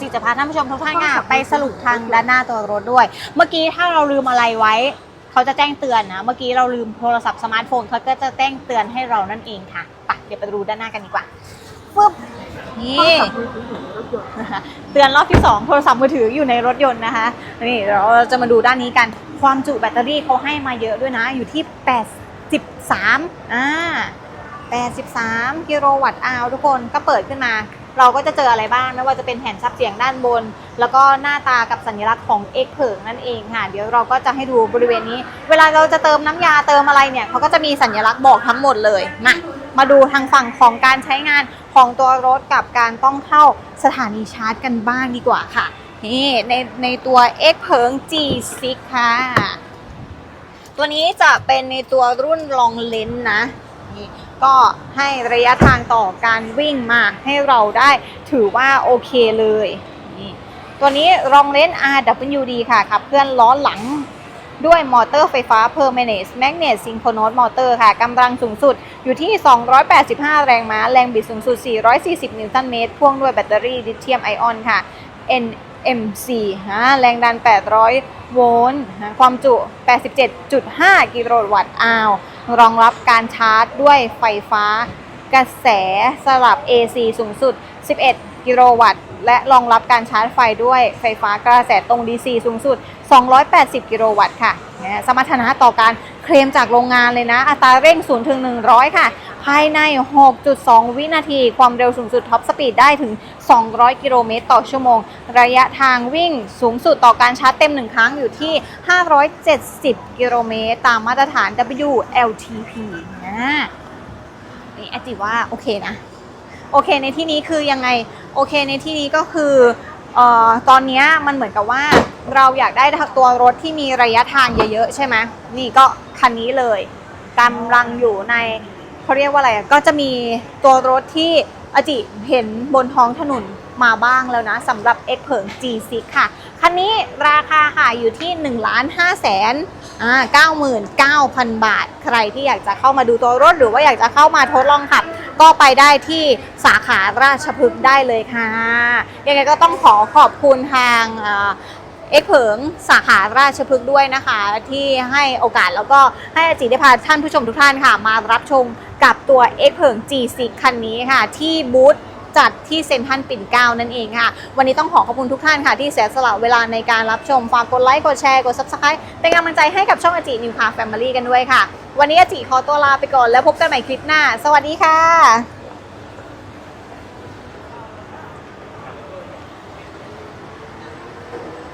จิจะพาท่านผู้ชมทุกท่านค่ะไปสรุปทางด้านหน้าตัวรถด้วย เมื่อกี้ถ้าเราลืมอะไรไว้ เขาจะแจ้งเตือนนะ เมื่อกี้เราลืมโทรศัพท์สมาร์ทโฟนเขาก็จะแจ้งเตือนให้เรานั่นเองค่ะไปเดี๋ยวไปดูด้านหน้ากันดีกว่าฟึบนี่เตือนรอบที่ 2 โทรศัพท์มือถืออยู่ในรถยนต์นะคะ นี่เราจะมาดูด้านนี้กัน ความจุแบตเตอรี่เขาให้มาเยอะด้วยนะ อยู่ที่ 83อ่า83 กิโลวัตต์อาวทุกคนก็เปิดขึ้นมา เราก็จะเจออะไรบ้างไม่ว่าจะเป็นแผ่นซับเสียงด้านบน แล้วก็หน้าตากับสัญลักษณ์ของเอกเผิงนั่นเองค่ะเดี๋ยวเราก็จะให้ดูบริเวณนี้ เวลาเราจะเติมน้ำยาเติมอะไรเนี่ยเขาก็จะมีสัญลักษณ์บอกทั้งหมดเลยมามาดูทางฝั่งของการใช้งานของตัวรถกับการต้องเข้าสถานีชาร์จกันบ้างดีกว่าค่ะนี่ในในตัวเอกเผิง G6 ค่ะ ตัวนี้จะเป็นในตัวรุ่นลองเลนนะนี่ ก็ให้ระยะทางต่อการวิ่งมาให้เราได้ถือว่าโอเคเลยนี่ตัวนี้รองเลน RWD ค่ะขับเคลื่อนล้อหลังด้วยมอเตอร์ไฟฟ้า Permanent Magnet Synchronous Motor ค่ะกำลังสูงสุดอยู่ที่ 285 แรงม้า แรงบิดสูงสุด 440 นิวตันเมตร พ่วงด้วยแบตเตอรี่ลิเธียมไอออนค่ะ N mc ฮะแรงดัน 800 โวลต์ความจุ 87.5 กิโลวัตต์อาวรองรับการชาร์จด้วยไฟฟ้ากระแสสลับ AC สูงสุด 11 กิโลวัตต์ และรองรับการชาร์จไฟด้วยไฟฟ้ากระแสตรง DC สูงสุด 280 กิโลวัตต์ค่ะนะสมรรถนะต่อการเคลมจากโรงงานเลยนะ อัตราเร่ง 0 ถึง 100 ค่ะ ภายใน 6.2 วินาที ความเร็วสูงสุดท็อปสปีดได้ถึง 200 กิโลเมตรต่อชั่วโมง ระยะทางวิ่งสูงสุดต่อการชาร์จเต็ม 1 ครั้งอยู่ที่ 570 กิโลเมตร ตามมาตรฐาน WLTP นะนี่อจิว่าโอเคนะ โอเคในที่นี้คือยังไง โอเคในที่นี้ก็คือออตอนนี้มันเหมือนกับว่าเราอยากได้ตัวรถที่มีระยะทางเยอะๆ ใช่ไหมนี่ก็คันนี้เลยกำลังอยู่ใน เขาเรียกว่าอะไรอะก็จะมีตัวรถที่อจิเห็นบนท้องถนนมาบ้างแล้วนะสำหรับ X เผิง G6 ค่ะ คันนี้ราคาค่ะอยู่ที่1นึ่งล้านห้าแสนเก้าหมื่นเก้าพันบาท ใครที่อยากจะเข้ามาดูตัวรถหรือว่าอยากจะเข้ามาทดลองขับ ก็ไปได้ที่สาขาราชพฤกษ์ได้เลยค่ะ ยังไงก็ต้องขอขอบคุณทาง เอ่อเอกเผิงสาขาราชพฤกษ์ด้วยนะคะ ที่ให้โอกาสแล้วก็ให้อาจิได้พาท่านผู้ชมทุกท่านค่ะ มารับชมกับตัวเอกเผิง G6 คันนี้ค่ะ ที่บูธจัดที่เซ็นทรัลปิ่นเกล้านั่นเองค่ะ วันนี้ต้องขอขอบคุณทุกท่านค่ะ ที่เสียสละเวลาในการรับชม ฝากกดไลค์ กดแชร์ กด subscribe เป็นกำลังใจให้กับช่องอาจินิวคาแฟมิลี่กันด้วยค่ะ วันนี้อาจิขอตัวลาไปก่อนแล้วพบกันใหม่คลิปหน้า สวัสดีค่ะ